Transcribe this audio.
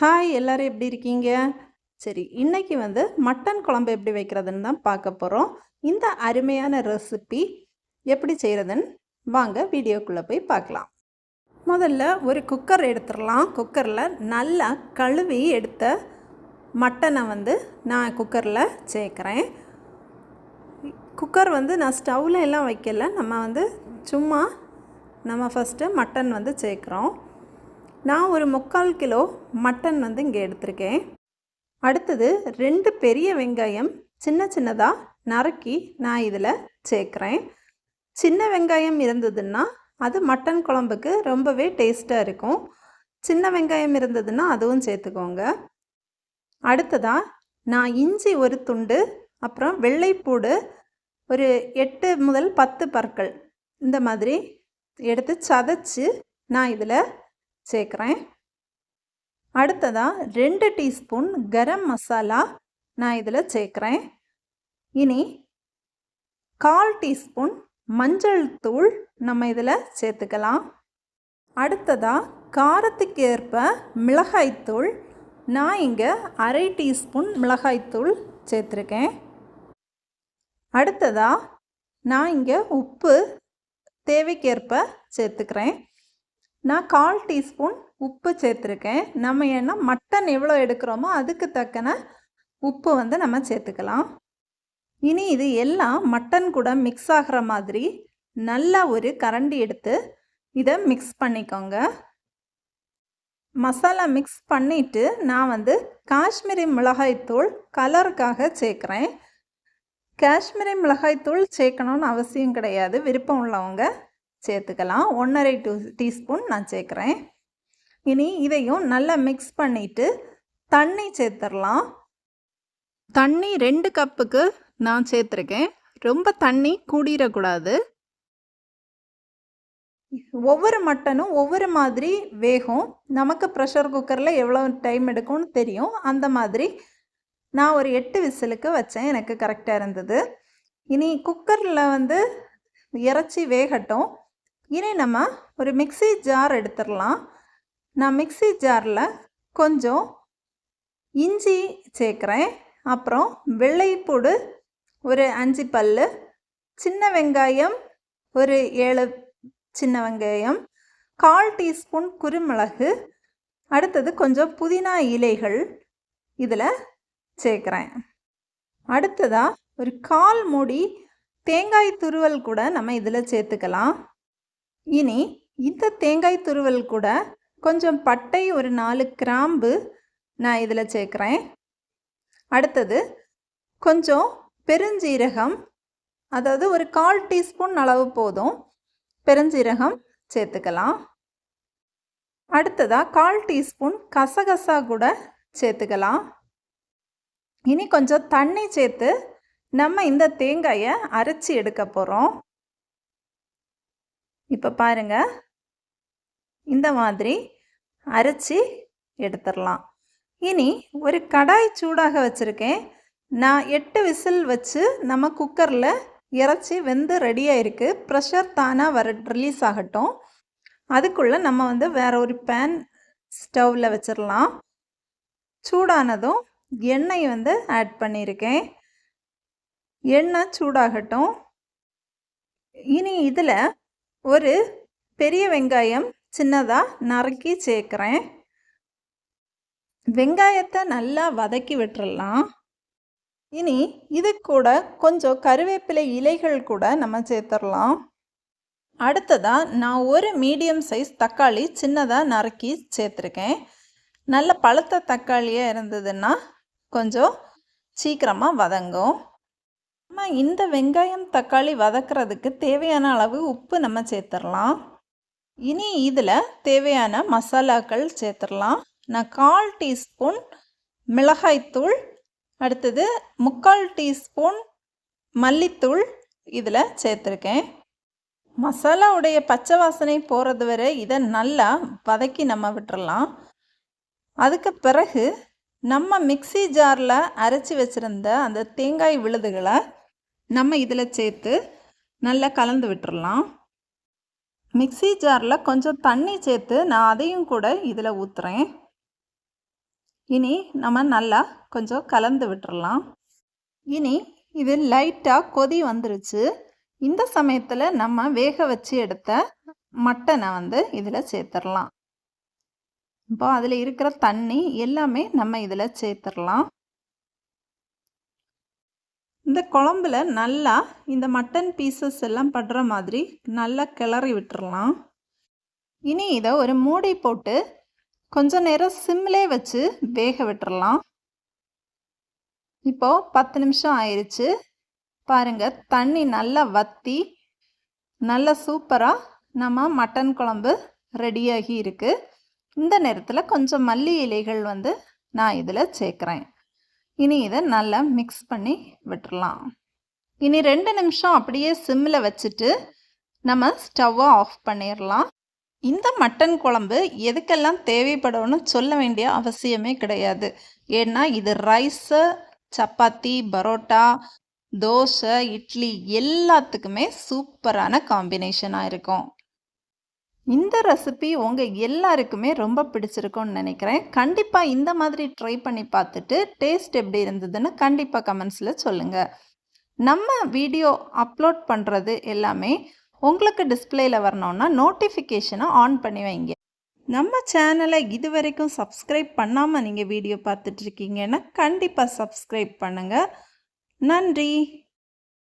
Hi எல்லோரும் எப்படி இருக்கீங்க? சரி இன்றைக்கி வந்து மட்டன் குழம்பு எப்படி வைக்கிறதுன்னு தான் பார்க்க போகிறோம் இந்த அருமையான ரெசிபி எப்படி செய்கிறதுன்னு வாங்க வீடியோக்குள்ளே போய் பார்க்கலாம். முதல்ல ஒரு குக்கர் எடுத்துடலாம். குக்கரில் நல்லா கழுவி எடுத்த மட்டனை வந்து நான் குக்கரில் சேர்க்குறேன். குக்கர் வந்து நான் ஸ்டவ்வில் எல்லாம் வைக்கல. நம்ம வந்து சும்மா நம்ம ஃபஸ்ட்டு மட்டன் வந்து சேர்க்குறோம். நான் ஒரு முக்கால் கிலோ மட்டன் வந்து இங்கே எடுத்திருக்கேன். அடுத்தது ரெண்டு பெரிய வெங்காயம் சின்ன சின்னதாக நறுக்கி நான் இதில் சேர்க்குறேன். சின்ன வெங்காயம் இருந்ததுன்னா அது மட்டன் குழம்புக்கு ரொம்பவே டேஸ்ட்டாக இருக்கும். சின்ன வெங்காயம் இருந்ததுன்னா அதுவும் சேர்த்துக்கோங்க. அடுத்ததாக நான் இஞ்சி ஒரு துண்டு அப்புறம் வெள்ளைப்பூடு ஒரு எட்டு முதல் பத்து பற்கள் இந்த மாதிரி எடுத்து சதைச்சி நான் இதில் சேர்க்குறேன். அடுத்ததாக ரெண்டு டீஸ்பூன் கரம் மசாலா நான் இதில் சேர்க்குறேன். இனி கால் டீஸ்பூன் மஞ்சள் தூள் நம்ம இதில் சேர்த்துக்கலாம். அடுத்ததாக காரத்துக்கு ஏற்ப மிளகாய்த்தூள் நான் இங்கே அரை டீஸ்பூன் மிளகாய்த்தூள் சேர்த்துருக்கேன். அடுத்ததாக நான் இங்கே உப்பு தேவைக்கேற்ப சேர்த்துக்கிறேன். நான் கால் டீஸ்பூன் உப்பு சேர்த்துருக்கேன். நம்ம ஏன்னா மட்டன் எவ்வளோ எடுக்கிறோமோ அதுக்கு தக்கன உப்பு வந்து நம்ம சேர்த்துக்கலாம். இனி இது எல்லாம் மட்டன் கூட மிக்ஸ் ஆகிற மாதிரி நல்லா ஒரு கரண்டி எடுத்து இதை மிக்ஸ் பண்ணிக்கோங்க. மசாலா மிக்ஸ் பண்ணிவிட்டு நான் வந்து காஷ்மீரி மிளகாய்த்தூள் கலருக்காக சேர்க்குறேன். காஷ்மீரி மிளகாய்த்தூள் சேர்க்கணும்னு அவசியம் கிடையாது. விருப்பம் உள்ளவங்க சேர்த்துக்கலாம். ஒன்றரை டூ டீஸ்பூன் நான் சேர்க்குறேன். இனி இதையும் நல்லா மிக்ஸ் பண்ணிவிட்டு தண்ணி சேர்த்துடலாம். தண்ணி ரெண்டு கப்புக்கு நான் சேர்த்துருக்கேன். ரொம்ப தண்ணி கூடிடக்கூடாது. ஒவ்வொரு மட்டனும் ஒவ்வொரு மாதிரி வேகும். நமக்கு ப்ரெஷர் குக்கரில் எவ்வளோ டைம் எடுக்கும்னு தெரியும். அந்த மாதிரி நான் ஒரு எட்டு விசிலுக்கு வச்சேன். எனக்கு கரெக்டாக இருந்தது. இனி குக்கரில் வந்து இறச்சி வேகட்டும். இனி நம்ம ஒரு மிக்சி ஜார் எடுத்துடலாம். நான் மிக்சி ஜாரில் கொஞ்சம் இஞ்சி சேர்க்குறேன். அப்புறம் வெள்ளைப்பூடு ஒரு அஞ்சு பல் சின்ன வெங்காயம் ஒரு ஏழு சின்ன வெங்காயம் கால் டீஸ்பூன் குருமிளகு அடுத்தது கொஞ்சம் புதினா இலைகள் இதில் சேர்க்குறேன். அடுத்ததாக ஒரு கால் மூடி தேங்காய் துருவல் கூட நம்ம இதில் சேர்த்துக்கலாம். இனி இந்த தேங்காய் துருவல் கூட கொஞ்சம் பட்டை ஒரு நாலு கிராம்பு நான் இதில் சேர்க்குறேன். அடுத்தது கொஞ்சம் பெருஞ்சீரகம் அதாவது ஒரு கால் டீஸ்பூன் அளவு போதும். பெருஞ்சீரகம் சேர்த்துக்கலாம். அடுத்ததாக கால் டீஸ்பூன் கசகசா கூட சேர்த்துக்கலாம். இனி கொஞ்சம் தண்ணி சேர்த்து நம்ம இந்த தேங்காயை அரைச்சி எடுக்க போகிறோம் இப்போ பாருங்கள் இந்த மாதிரி அரைச்சி எடுத்துடலாம். இனி ஒரு கடாய் சூடாக வச்சுருக்கேன். நான் எட்டு விசில் வச்சு நம்ம குக்கரில் இறச்சி வெந்து ரெடியாக இருக்குது ப்ரெஷர் தானாக வர ரிலீஸ் ஆகட்டும். அதுக்குள்ளே நம்ம வந்து வேறு ஒரு பேன் ஸ்டவ்வில் வச்சிடலாம். சூடானதும் எண்ணெய் வந்து ஆட் பண்ணியிருக்கேன். எண்ணெய் சூடாகட்டும். இனி இதில் ஒரு பெரிய வெங்காயம் சின்னதாக நறுக்கி சேர்க்குறேன். வெங்காயத்தை நல்லா வதக்கி விட்டுறலாம். இனி இது கூட கொஞ்சம் கருவேப்பிலை இலைகள் கூட நம்ம சேர்த்துடலாம் அடுத்ததாக நான் ஒரு மீடியம் சைஸ் தக்காளி சின்னதாக நறுக்கி சேர்த்துருக்கேன். நல்ல பழுத்த தக்காளியாக இருந்ததுன்னா கொஞ்சம் சீக்கிரமாக வதங்கும். இந்த வெங்காயம் தக்காளி வதக்கிறதுக்கு தேவையான அளவு உப்பு நம்ம சேர்த்துடலாம். இனி இதில் தேவையான மசாலாக்கள் சேர்த்துடலாம். நான் கால் டீஸ்பூன் மிளகாய்த்தூள் அடுத்தது முக்கால் டீஸ்பூன் மல்லித்தூள் இதில் சேர்த்துருக்கேன். மசாலாவுடைய பச்சை வாசனை போகிறது வரை இதை நல்லா வதக்கி நம்ம விட்டுறலாம். அதுக்கு பிறகு நம்ம மிக்சி ஜாரில் அரைச்சி வச்சுருந்த அந்த தேங்காய் விழுதுகளை நம்ம இதில் சேர்த்து நல்லா கலந்து விட்டுடலாம் மிக்சி ஜாரில் கொஞ்சம் தண்ணி சேர்த்து நான் அதையும் கூட இதில் ஊற்றுறேன் இனி நம்ம நல்லா கொஞ்சம் கலந்து விட்டுடலாம் இனி இது லைட்டாக கொதி வந்துருச்சு. இந்த சமயத்தில் நம்ம வேக வச்சு எடுத்த மட்டனை வந்து இதில் சேர்த்துடலாம் இப்போ அதில் இருக்கிற தண்ணி எல்லாமே நம்ம இதில் சேர்த்துடலாம் இந்த குழம்புல நல்லா இந்த மட்டன் பீசஸ் எல்லாம் படுற மாதிரி நல்லா கிளறி விட்டுறலாம். இனி இதை ஒரு மூடி போட்டு கொஞ்ச நேரம் சிம்லே வச்சு வேக விட்டுறலாம். இப்போ பத்து நிமிஷம் ஆயிடுச்சு பாருங்க தண்ணி நல்லா வத்தி நல்லா சூப்பராக நம்ம மட்டன் குழம்பு ரெடியாகி இருக்குது இந்த நேரத்தில் கொஞ்சம் மல்லி இலைகள் வந்து நான் இதில் சேர்க்குறேன். இனி இதை நல்லா மிக்ஸ் பண்ணி விட்டுறலாம். இனி ரெண்டு நிமிஷம் அப்படியே சிம்மில் வச்சுட்டு நம்ம ஸ்டவ்வை ஆஃப் பண்ணிடலாம் இந்த மட்டன் குழம்பு எதுக்கெல்லாம் தேவைப்படும்னு சொல்ல வேண்டிய அவசியமே கிடையாது. ஏன்னா இது ரைஸு சப்பாத்தி பரோட்டா தோசை இட்லி எல்லாத்துக்குமே சூப்பரான காம்பினேஷனாக இருக்கும். இந்த ரெசிபி உங்கள் எல்லாருக்குமே ரொம்ப பிடிச்சிருக்கும்னு நினைக்கிறேன். கண்டிப்பாக இந்த மாதிரி ட்ரை பண்ணி பார்த்துட்டு டேஸ்ட் எப்படி இருந்ததுன்னு கண்டிப்பாக கமெண்ட்ஸில் சொல்லுங்கள் நம்ம வீடியோ அப்லோட் பண்ணுறது எல்லாமே உங்களுக்கு டிஸ்பிளேயில் வரணுன்னா நோட்டிஃபிகேஷனை ஆன் பண்ணி வைங்க. நம்ம சேனலை இது வரைக்கும் சப்ஸ்கிரைப் பண்ணாமல் நீங்கள் வீடியோ பார்த்துட்ருக்கீங்கன்னா கண்டிப்பாக சப்ஸ்கிரைப் பண்ணுங்கள் நன்றி.